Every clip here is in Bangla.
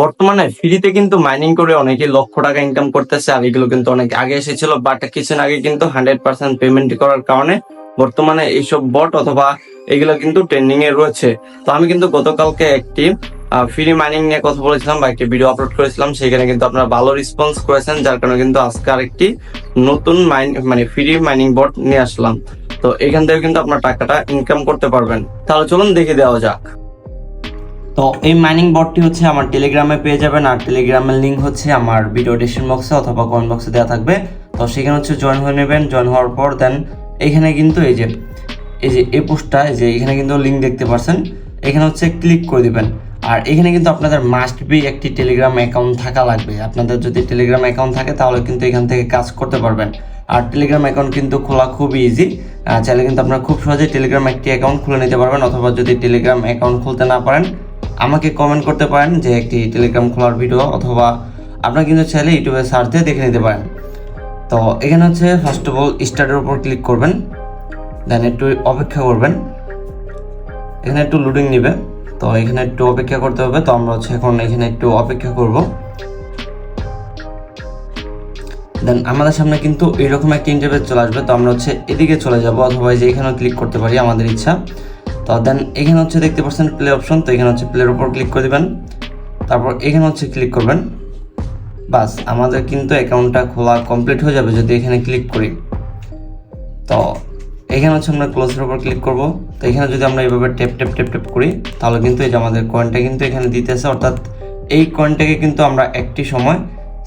বর্তমানে ফ্রিতে কিন্তু মাইনিং করে অনেকে লক্ষ টাকা ইনকাম করতেছে আর এগুলো কিন্তু অনেক আগে এসেছিল বাট কিছুদিন আগে কিন্তু হান্ড্রেড পার্সেন্ট পেমেন্ট করার কারণে বর্তমানে এইসব বট অথবা এগুলো কিন্তু ট্রেন্ডিং এ রয়েছে। তো আমি কিন্তু গতকালকে একটি ফ্রি মাইনিং নিয়ে কথা বলেছিলাম বা একটি ভিডিও আপলোড করেছিলাম, সেখানে কিন্তু আপনারা ভালো রেসপন্স করেছেন, যার কারণে কিন্তু আজকে আরেকটি নতুন মাইন মানে ফ্রি মাইনিং বট নিয়ে আসলাম। তো এখান থেকে কিন্তু আপনার টাকাটা ইনকাম করতে পারবেন। তাহলে চলুন দেখে দেওয়া যাক। তো এই মাইনিং বটটি হচ্ছে আমার টেলিগ্রামে পেয়ে যাবেন, আর টেলিগ্রামের লিঙ্ক হচ্ছে আমার ভিডিও ডিসক্রিপশন বক্সে অথবা কমেন্ট বক্সে দেওয়া থাকবে। তো সেখানে হচ্ছে জয়েন হয়ে নেবেন জয়েন হওয়ার পর দেন এখানে কিন্তু এই যে এই যে এই পোস্টটা, এই যে এখানে কিন্তু লিঙ্ক দেখতে পাচ্ছেন এখানে হচ্ছে ক্লিক করে দিবেন। আর এখানে কিন্তু আপনাদের মাস্ট বি একটি টেলিগ্রাম অ্যাকাউন্ট থাকা লাগবে। আপনাদের যদি টেলিগ্রাম অ্যাকাউন্ট থাকে তাহলে কিন্তু এখান থেকে কাজ করতে পারবেন। আর টেলিগ্রাম অ্যাকাউন্ট কিন্তু খোলা খুবই ইজি চাইলে কিন্তু আপনারা খুব সহজেই টেলিগ্রাম একটি অ্যাকাউন্ট খুলে নিতে পারবেন, অথবা যদি টেলিগ্রাম অ্যাকাউন্ট খুলতে না পারেন আমাকে কমেন্ট করতে পারেন যে একটি টেলিগ্রাম খোলার ভিডিও অথবা আপনারা কিন্তু চাইলে ইউটিউবে সার্চ দিয়ে দেখে নিতে পারেন। তো এখানে হচ্ছে ফার্স্ট অফ অল স্টার্টের উপর ক্লিক করবেন দেন একটু অপেক্ষা করবেন। এখানে একটু লোডিং নেবে, তো এখানে একটু অপেক্ষা করতে হবে, তো আমরা হচ্ছে এখন এখানে একটু অপেক্ষা করব। দেন আমাদের সামনে কিন্তু এরকম একটা ইন্টারভেস চলে আসবে, তো আমরা হচ্ছে এদিকে চলে যাব অথবা যে এখানেও ক্লিক করতে পারি আমাদের ইচ্ছা। তো দেন এখানে হচ্ছে দেখতে পাচ্ছেন প্লে অপশন তো এখানে হচ্ছে প্লের উপর ক্লিক করে দিবেন। তারপর এখানে হচ্ছে ক্লিক করবেন। বাস, আমাদের কিন্তু অ্যাকাউন্টটা খোলা কমপ্লিট হয়ে যাবে যদি এখানে ক্লিক করি। তো এখানে হচ্ছে আমরা ক্লোজের উপর ক্লিক করব। তো এখানে যদি আমরা এইভাবে টেপ টেপ টেপ টেপ করি, তাহলে কিন্তু এই যে আমাদের কয়েনটা কিন্তু এখানে দিতেছে। অর্থাৎ এই কয়েনটাকে কিন্তু আমরা একটি সময়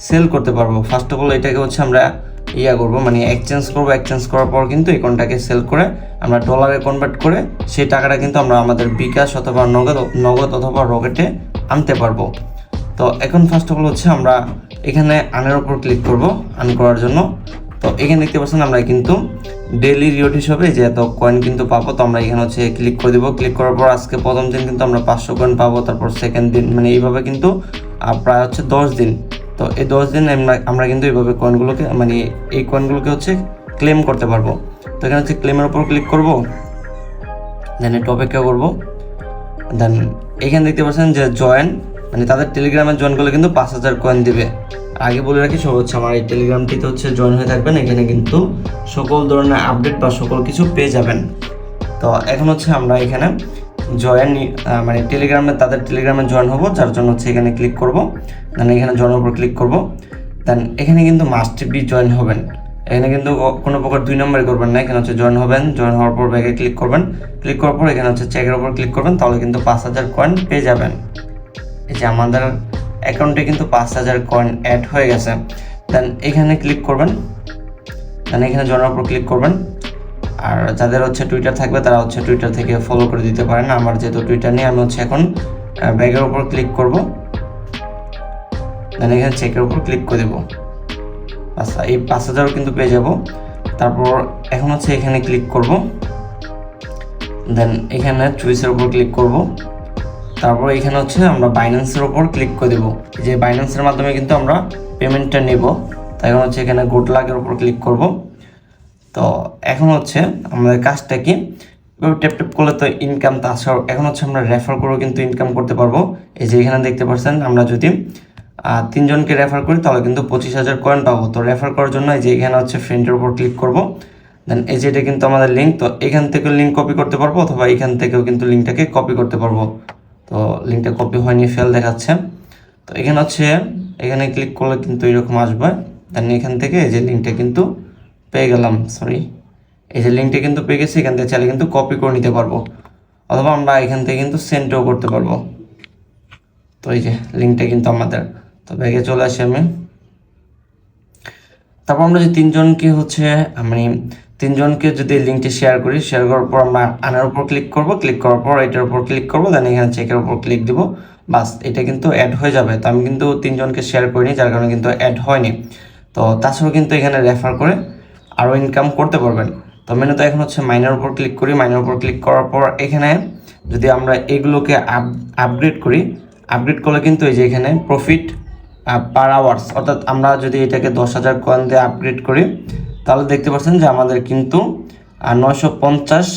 সেল করতে পারব। ফার্স্ট অফ অল এটাকে হচ্ছে আমরা ইয়া করব মানে এক্সচেঞ্জ করব এক্সচেঞ্জ করার পর কিন্তু এই কয়েনটাকে সেল করে আমরা ডলারে কনভার্ট করে সেই টাকাটা কিন্তু আমরা আমাদের বিকাশ অথবা নগদ নগদ অথবা রকেটে আনতে পারব। তো এখন ফার্স্ট অফ অল হচ্ছে আমরা এখানে আনের ওপর ক্লিক করব, আন করার জন্য। তো এখানে দেখতে পাচ্ছেন আমরা কিন্তু ডেইলি রিওট হিসাবে যে এত কয়েন কিন্তু পাবো, তো আমরা এখানে হচ্ছে ক্লিক করে দিব। ক্লিক করার পর আজকে প্রথম দিন কিন্তু আমরা পাঁচশো কয়েন পাবো, তারপর সেকেন্ড দিন মানে এইভাবে কিন্তু প্রায় হচ্ছে দশ দিন। তো এই দশ দিন আমরা কিন্তু এইভাবে কয়েনগুলোকে মানে এই কয়েনগুলোকে হচ্ছে ক্লেম করতে পারব। তো এখানে হচ্ছে ক্লেমের উপর ক্লিক করব দেন একটু অপেক্ষা করব। দেন এখানে দেখতে পাচ্ছেন যে জয়েন মানে তাদের টেলিগ্রামের জয়েন করলে কিন্তু পাঁচ হাজার কয়েন দিবে। আগে বলে রাখি সব হচ্ছে। আমার এই টেলিগ্রামটিতে হচ্ছে জয়েন হয়ে থাকবেন। এখানে কিন্তু সকল ধরনের আপডেট বা সকল কিছু পেয়ে যাবেন। তো এখন হচ্ছে আমরা এখানে জয়েন মানে টেলিগ্রামে তাদের টেলিগ্রামে জয়েন হব, যার জন্য হচ্ছে এখানে ক্লিক করব। দেন এখানে জয়েন উপর ক্লিক করব। দেন এখানে কিন্তু মাস্ট বি জয়েন হবেন। এখানে কিন্তু কোনো প্রকার দুই নম্বরে করবেন না। এখানে হচ্ছে জয়েন হবেন জয়েন হওয়ার পর ব্যাগে ক্লিক করবেন। ক্লিক করার পর এখানে হচ্ছে চেকের উপর ক্লিক করবেন, তাহলে কিন্তু পাঁচ হাজার কয়েন পেয়ে যাবেন। এই যে আমাদের অ্যাকাউন্টে কিন্তু পাঁচ হাজার কয়েন অ্যাড হয়ে গেছে। দেন এখানে ক্লিক করবেন। দেন এখানে জয়েনের উপর ক্লিক করবেন। আর যাদের হচ্ছে টুইটার থাকবে, তারা হচ্ছে টুইটার থেকে ফলো করে দিতে পারেন। আমার যেহেতু টুইটার নেই, আমি হচ্ছে এখন ব্যাগের উপর ক্লিক করব। দেন এখানে চেকের উপর ক্লিক করে দেবো। আচ্ছা এই পাঁচ হাজারও কিন্তু পেয়ে যাব। তারপর এখন হচ্ছে এখানে ক্লিক করব। দেন এখানে চুইসের উপর ক্লিক করব। তারপর এখানে হচ্ছে আমরা বাইন্যান্সের উপর ক্লিক করে দেবো। যে বাইন্যান্সের মাধ্যমে কিন্তু আমরা পেমেন্টটা নেব। তাই এখন হচ্ছে এখানে গুড লাকের উপর ক্লিক করব। তো এখন হচ্ছে আমাদের কাজটা কি? এভাবে ট্যাপ ট্যাপ করলে তো ইনকাম তাছাড়াও এখন হচ্ছে আমরা রেফার করেও কিন্তু ইনকাম করতে পারব। এই যে এখানে দেখতে পাচ্ছেন, আমরা যদি তিনজনকে রেফার করি, তাহলে কিন্তু পঁচিশ হাজার কয়েন পাবো। তো রেফার করার জন্য এই যে এখানে হচ্ছে ফ্রেন্ডের উপর ক্লিক করব। দেন এই যে এটা কিন্তু আমাদের লিঙ্ক তো এখান থেকে লিঙ্ক কপি করতে পারব, অথবা এখান থেকেও কিন্তু লিঙ্কটাকে কপি করতে পারব। তো লিঙ্কটা কপি হয়নি ফেল দেখাচ্ছে। তো এখানে হচ্ছে, এখানে ক্লিক করলে কিন্তু এরকম আসবে। দেন এখান থেকে এই যে লিঙ্কটা কিন্তু পেয়ে গেলাম সরি এই যে লিঙ্কটা কিন্তু পেয়ে গেছি, এখান থেকে চাইলে কিন্তু কপি করে নিতে পারব। অথবা আমরা এখান থেকে কিন্তু সেন্ডও করতে পারব। তো এই যে লিঙ্কটা কিন্তু আমাদের। তো ব্যাগে চলে আসি আমি। তারপর আমরা যে তিনজনকে হচ্ছে মানে তিনজনকে যদি লিঙ্কটি শেয়ার করি শেয়ার করার পর আমরা আনার উপর ক্লিক করব। ক্লিক করার পর এটার উপর ক্লিক করব দেন এখানে চেকের উপর ক্লিক দিব। বাস, এটা কিন্তু অ্যাড হয়ে যাবে। তো আমি কিন্তু তিনজনকে শেয়ার করিনি, যার কারণে কিন্তু অ্যাড হয়নি। তো তাছাড়াও কিন্তু এখানে রেফার করে আরও ইনকাম করতে পারবেন। তো মেনুতে এখন হচ্ছে মাইনার উপর ক্লিক করি। মাইনের উপর ক্লিক করার পর এখানে যদি আমরা এগুলোকে আপ আপগ্রেড করি আপগ্রেড করলে কিন্তু এই যে এখানে প্রফিট পার আওয়ার্স অর্থাৎ আমরা যদি এটাকে দশ হাজার কয়েন দিয়ে আপগ্রেড করি, তাহলে দেখতে পাচ্ছেন যে আমাদের কিন্তু নয়শো পঞ্চাশ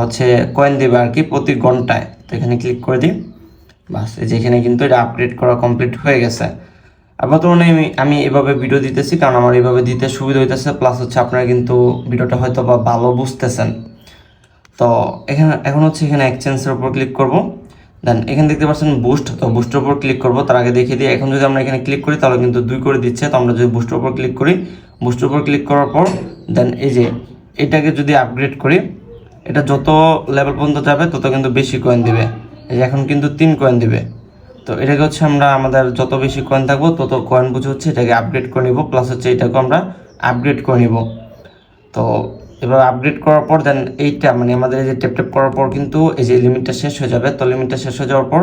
হচ্ছে কয়েন দেবে আর কি প্রতি ঘন্টায়। তো এখানে ক্লিক করে দিই। বাস, এই যে এখানে কিন্তু এটা আপগ্রেড করা কমপ্লিট হয়ে গেছে। বর্তমানে আমি আমি এভাবে ভিডিও দিতেছি, কারণ আমার এইভাবে দিতে সুবিধা হইতেছে। প্লাস হচ্ছে আপনারা কিন্তু ভিডিওটা হয়তো বা ভালো বুঝতেছেন। তো এখানে এখন হচ্ছে এখানে এক্সচেঞ্জের উপর ক্লিক করব। দেন এখানে দেখতে পাচ্ছেন বুস্ট তো বুস্টের উপর ক্লিক করব। তার আগে দেখিয়ে দিই, এখন যদি আমরা এখানে ক্লিক করি, তাহলে কিন্তু দুই করে দিচ্ছে। তো আমরা যদি বুস্টের উপর ক্লিক করি বুস্টের উপর ক্লিক করার পর দেন এই যে এটাকে যদি আপগ্রেড করি, এটা যত লেভেল পর্যন্ত যাবে, তত কিন্তু বেশি কয়েন দেবে। এই যে এখন কিন্তু তিন কয়েন দিবে। তো এটাকে হচ্ছে আমরা আমাদের যত বেশি কয়েন থাকব, তত কয়েন বুঝে হচ্ছে এটাকে আপগ্রেড করে নিব প্লাস হচ্ছে এটাকে আমরা আপগ্রেড করে নিব। তো এবার আপগ্রেড করার পর দেন এইটা মানে আমাদের এই যে টেপ টেপ করার পর কিন্তু এই যে লিমিটটা শেষ হয়ে যাবে। তো লিমিটটা শেষ হয়ে যাওয়ার পর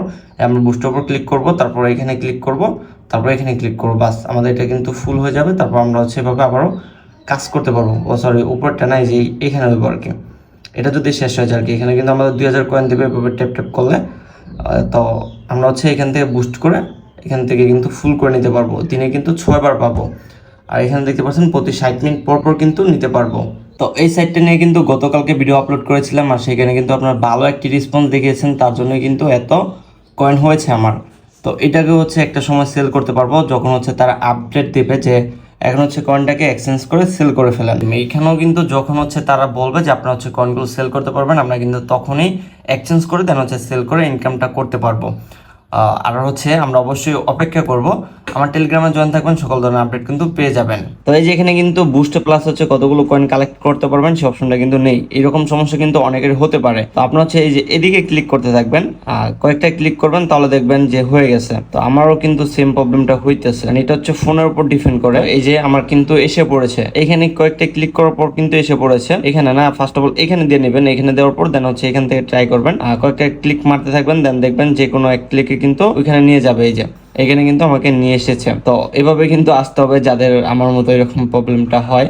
আমরা বুস্টের উপর ক্লিক করব, তারপর এখানে ক্লিক করব, তারপর এখানে ক্লিক করব, বাস আমাদের এটা কিন্তু ফুল হয়ে যাবে। তারপর আমরা হচ্ছে এভাবে আবারও কাজ করতে পারব। ও সরি উপরটা না, এই যে এখানে হইব আর কি এটা যদি শেষ হয়ে যায় আর কি এখানে কিন্তু আমাদের দুই হাজার কয়েন দেবে এভাবে টেপ টেপ করলে। তো আমরা হচ্ছে এখান থেকে বুস্ট করে এখান থেকে কিন্তু ফুল করে নিতে পারব। দিনে কিন্তু ছয়বার পাবো। আর এখানে দেখতে পাচ্ছেন প্রতি ষাট মিনিট পর পর কিন্তু নিতে পারব। তো এই সাইটটা নিয়ে কিন্তু গতকালকে ভিডিও আপলোড করেছিলাম আর সেখানে কিন্তু আপনার ভালো একটি রেসপন্স দেখিয়েছেন। তার জন্য কিন্তু এত কয়েন হয়েছে আমার। তো এটাকে হচ্ছে একটা সময় সেল করতে পারব, যখন হচ্ছে তারা আপডেট দেবে যে এখন হচ্ছে কয়েনটাকে এক্সচেঞ্জ করে সেল করে ফেলেন। এইখানেও কিন্তু যখন হচ্ছে তারা বলবে যে আপনারা হচ্ছে কয়েনগুলো সেল করতে পারবেন, আমরা কিন্তু তখনই এক্সচেঞ্জ করে দেন হচ্ছে সেল করে ইনকামটা করতে পারব। আর হচ্ছে আমরা অবশ্যই অপেক্ষা করব। আমার টেলিগ্রামে জয়েন থাকবেন, সকল ধরনের আপডেট কিন্তু পেয়ে যাবেন। তো এই যে এখানে কিন্তু বুস্টে প্লাস হচ্ছে কতগুলো কয়েন কালেক্ট করতে পারবেন সেই অপশনটা কিন্তু নেই। এরকম সমস্যা কিন্তু অনেকের হতে পারে। তো আপনার হচ্ছে এই যে এদিকে ক্লিক করতে থাকবেন কয়েকটা ক্লিক করবেন, তাহলে দেখবেন যে হয়ে গেছে। তো আমারও কিন্তু সেম প্রবলেমটা হইতেছে আর এটা হচ্ছে ফোনের উপর ডিপেন্ড করে। এই যে আমার কিন্তু এসে পড়েছে। এখানে কয়েকটা ক্লিক করার পর কিন্তু এসে পড়েছে। এখানে না ফার্স্ট অফ অল এখানে দিয়ে নেবেন, এখানে দেওয়ার পর দেন হচ্ছে এখান থেকে ট্রাই করবেন। কয়েকটা ক্লিক মারতে থাকবেন দেন দেখবেন যে কোনো এক ক্লিকে কিন্তু ওইখানে নিয়ে যাবে, এই যে। এখানে কিন্তু আমাকে নিয়ে এসেছে। তো এভাবে কিন্তু আসতে হবে যাদের আমার মতো এরকম প্রবলেমটা হয়।